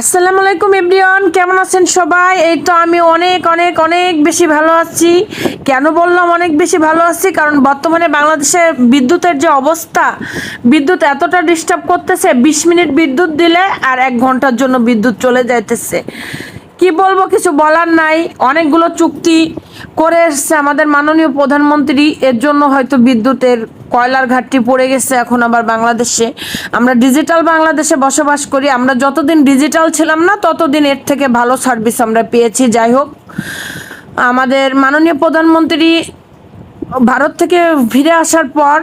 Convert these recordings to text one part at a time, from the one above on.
আসসালামু আলাইকুম এভরিওয়ান, কেমন আছেন সবাই? এই তো আমি অনেক অনেক অনেক বেশি ভালো আছি। কেন বললাম অনেক বেশি ভালো আছি? কারণ বর্তমানে বাংলাদেশে বিদ্যুতের যে অবস্থা, বিদ্যুৎ এতটা ডিস্টার্ব করতেছে, বিশ মিনিট বিদ্যুৎ দিলে আর এক ঘণ্টার জন্য বিদ্যুৎ চলে যাইতেছে। কি বলব, কিছু বলার নাই। অনেকগুলো চুক্তি করে এসছে আমাদের মাননীয় প্রধানমন্ত্রী। এর জন্য হয়তো বিদ্যুতের কয়লার ঘাটতি পড়ে গেছে এখন আবার বাংলাদেশে। আমরা ডিজিটাল বাংলাদেশে বসবাস করি। আমরা যতদিন ডিজিটাল ছিলাম না, ততদিন এর থেকে ভালো সার্ভিস আমরা পেয়েছি। যাই হোক, আমাদের মাননীয় প্রধানমন্ত্রী ভারত থেকে ফিরে আসার পর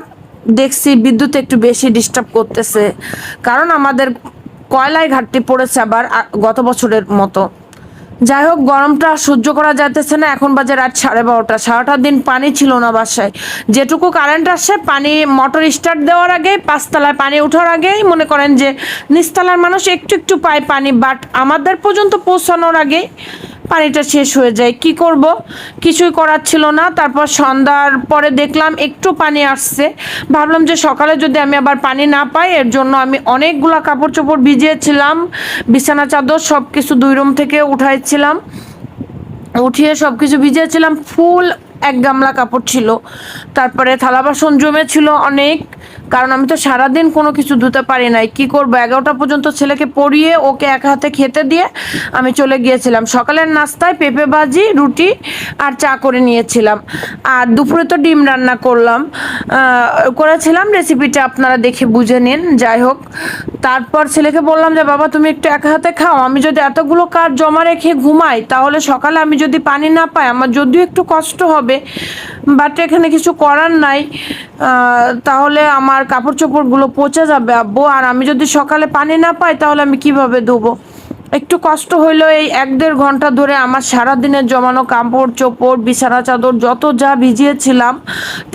দেখছি বিদ্যুৎ একটু বেশি ডিস্টার্ব করতেছে। কারণ আমাদের কয়লায় ঘাটতি পড়েছে আবার গত বছরের মতো। যাই হোক, গরমটা সহ্য করা যাইতেছে না। এখন বাজে রাত সাড়ে বারোটা। সারাটা দিন পানি ছিল না বাসায়। যেটুকু কারেন্ট আসে, পানি মোটর স্টার্ট দেওয়ার আগেই, পাঁচতলায় পানি ওঠার আগেই মনে করেন যে নিচতলার মানুষ একটু একটু পায় পানি বাট আমাদের পর্যন্ত পৌঁছানোর আগেই পানিটা শেষ হয়ে যায়। কি করব? কিছুই করার ছিল না। তারপর সন্ধ্যার পরে দেখলাম একটু পানি আসছে। ভাবলাম যে সকালে যদি আমি আবার পানি না পাই, এর জন্য আমি অনেকগুলা কাপড় চোপড় ভিজিয়েছিলাম, বিছানা, চাদর সব কিছু দুই রুম থেকে উঠাইছিলাম। উঠিয়ে সব কিছু ভিজিয়েছিলাম। ফুল এক গামলা কাপড় ছিল। তারপরে থালা বাসন জমেছিল অনেক। কারণ আমি তো সারাদিন কোনো কিছু ধুতে পারি নাই। কি করব? এগারোটা পর্যন্ত ছেলেকে পড়িয়ে ওকে এক হাতে খেতে দিয়ে আমি চলে গিয়েছিলাম। সকালের নাস্তায় পেঁপে ভাজি, রুটি আর চা করে নিয়েছিলাম। আর দুপুরে তো ডিম রান্না করলাম। করেছিলাম রেসিপিটা, আপনারা দেখে বুঝে নিন। যাই হোক, তারপর ছেলেকে বললাম যে, বাবা, তুমি একটু এক হাতে খাও। আমি যদি এতগুলো কাজ জমা রেখে ঘুমাই, তাহলে সকালে আমি যদি পানি না পাই, আমার যদিও একটু কষ্ট হবে বাট এখানে কিছু করার নাই। তাহলে আমার কাপড় চোপড়গুলো পচে যাবে আব্বু। আর আমি যদি সকালে পানি না পাই, তাহলে আমি কীভাবে ধোবো? একটু কষ্ট হইল এই এক দেড় ঘণ্টা ধরে আমার সারা দিনের জমানো কাপড়, চোপড়, বিছানা, চাদর যত যা ভিজিয়েছিলাম,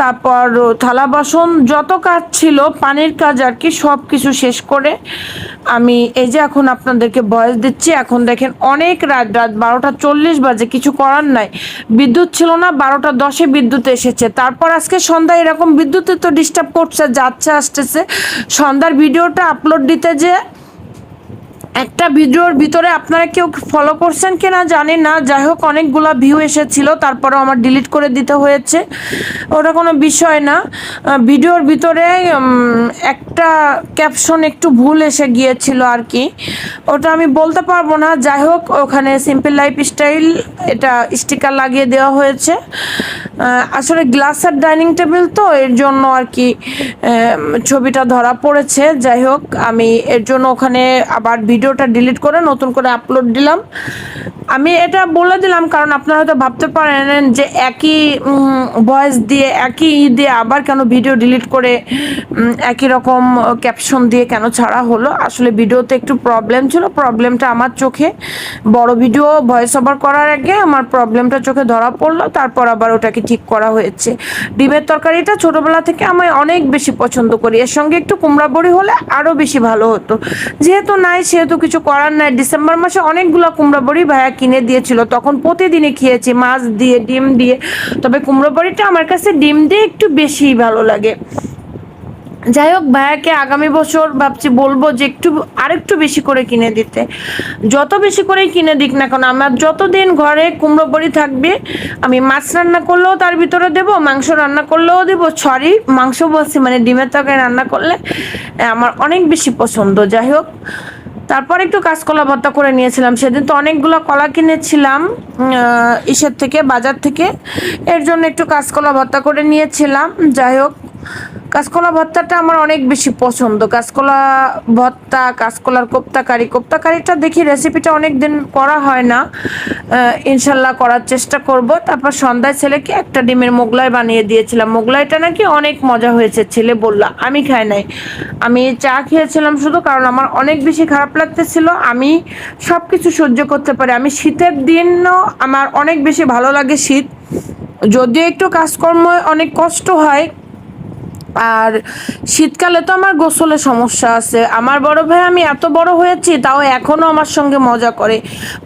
তারপর থালা বাসন যত কাজ ছিল, পানির কাজ আর কি সব কিছু শেষ করে আমি এই যে এখন আপনাদেরকে ভয়েস দিচ্ছি, এখন দেখেন অনেক রাত রাত বারোটা চল্লিশ বাজে, কিছু করার নাই। বিদ্যুৎ ছিল না, বারোটা দশে বিদ্যুৎ এসেছে। তারপর আজকে সন্ধ্যায় এরকম বিদ্যুতে তো ডিস্টার্ব করছে, যাচ্ছে, আসতেছে। সন্ধ্যার ভিডিওটা আপলোড দিতে যে একটা ভিডিওর ভিতরে আপনারা কেউ ফলো করছেন কিনা জানি না। যাই হোক, অনেকগুলো ভিউ এসেছিল, তারপরেও আমার ডিলিট করে দিতে হয়েছে। ওটা কোনো বিষয় না। ভিডিওর ভিতরে একটা ক্যাপশন একটু ভুল এসে গিয়েছিল আর কি। ওটা আমি বলতে পারব না। যাই হোক, ওখানে সিম্পল লাইফ স্টাইল এটা স্টিকার লাগিয়ে দেওয়া হয়েছে। আসলে গ্লাসের ডাইনিং টেবিল তো, এর জন্য আর কি ছবিটা ধরা পড়েছে। যাই হোক, আমি এর জন্য ওখানে আবার ভিডিওটা ডিলিট করে নতুন করে আপলোড দিলাম। আমি এটা বলে দিলাম কারণ আপনারা হয়তো ভাবতে পারেন যে একই ভয়েস দিয়ে, একই ই দিয়ে আবার কেন ভিডিও ডিলিট করে একই রকম ক্যাপশন দিয়ে কেন ছাড়া হলো? আসলে ভিডিওতে একটু প্রবলেম ছিল। প্রবলেমটা আমার চোখে, বড় ভিডিও ভয়েস ওভার করার আগে আমার প্রবলেমটা চোখে ধরা পড়ল, তারপর আবার ওটাকে ঠিক করা হয়েছে। ডিমের তরকারিটা ছোটবেলা থেকে আমি অনেক বেশি পছন্দ করি। এর সঙ্গে একটু কুমড়া বড়ি হলে আরও বেশি ভালো হতো। যেহেতু নাই, সেহেতু কিছু করার নাই। ডিসেম্বর মাসে অনেকগুলো কুমড়া বড়ি ভাইয়া কিনে দিয়েছিল। তখন প্রতিদিনই খেয়েছি, মাছ দিয়ে, ডিম দিয়ে। তবে কুমড়ো বড়িটা আমার কাছে ডিম দিয়ে একটু বেশিই ভালো লাগে। যাই হোক, ভাইয়াকে আগামী বছর ভাবছি বলব যে একটু, আরেকটু বেশি করে কিনে দিতে। যত বেশি করে কিনে দিক না কেন, আমার যতদিন ঘরে কুমড়ো বড়ি থাকবে, আমি মাছ রান্না করলেও তার ভিতরে দেবো, মাংস রান্না করলেও দেবো, সরি, মাংস বলছি মানে ডিমের তরকারি রান্না করলে আমার অনেক বেশি পছন্দ। যাই হোক তারপর একটু কাঁচকলা ভর্তা করে নিয়েছিলাম। সেদিন তো অনেকগুলো কলা কিনেছিলাম ইসের থেকে, বাজার থেকে। এর জন্য একটু কাঁচকলা ভর্তা করে নিয়েছিলাম। যাই হোক কাঁচকলা ভর্তাটা আমার অনেক বেশি পছন্দ। কাঁচকলা ভর্তা, কাঁচকলার কোপ্তা কারি কোপ্তা কারিটা দেখি রেসিপিটা অনেক দিন করা হয় না। ইনশাল্লাহ করার চেষ্টা করব। তারপর সন্ধ্যায় ছেলেকে একটা ডিমের মোগলাই বানিয়ে দিয়েছিলাম। মোগলাইটা নাকি অনেক মজা হয়েছে, ছেলে বলল, আমি খাই নাই। আমি চা খেয়েছিলাম শুধু, কারণ আমার অনেক বেশি খারাপ লাগতেছিল। আমি সব কিছু সহ্য করতে পারি। আমি শীতের দিনও আমার অনেক বেশি ভালো লাগে শীত। যদিও একটু কাজকর্ম অনেক কষ্ট হয় আর শীতকালে তো আমার গোসলের সমস্যা আছে। আমার বড় ভাই আমি এত বড় হয়েছি, তাও এখনও আমার সঙ্গে মজা করে।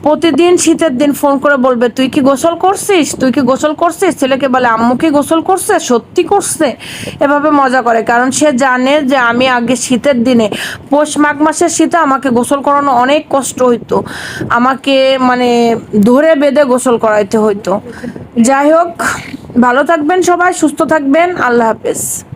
প্রতিদিন শীতের দিন ফোন করে বলবে, তুই কি গোসল করছিস? তুই কি গোসল করছিস? ছেলেকে বলে, আম্মু কি গোসল করছে? সত্যি করছে? এভাবে মজা করে, কারণ সে জানে যে আমি আগে শীতের দিনে পৌষ মাঘ মাসের শীতে আমাকে গোসল করানো অনেক কষ্ট হইতো। আমাকে মানে ধরে বেঁধে গোসল করাইতে হইতো। যাই হোক, ভালো থাকবেন সবাই, সুস্থ থাকবেন। আল্লাহ হাফেজ।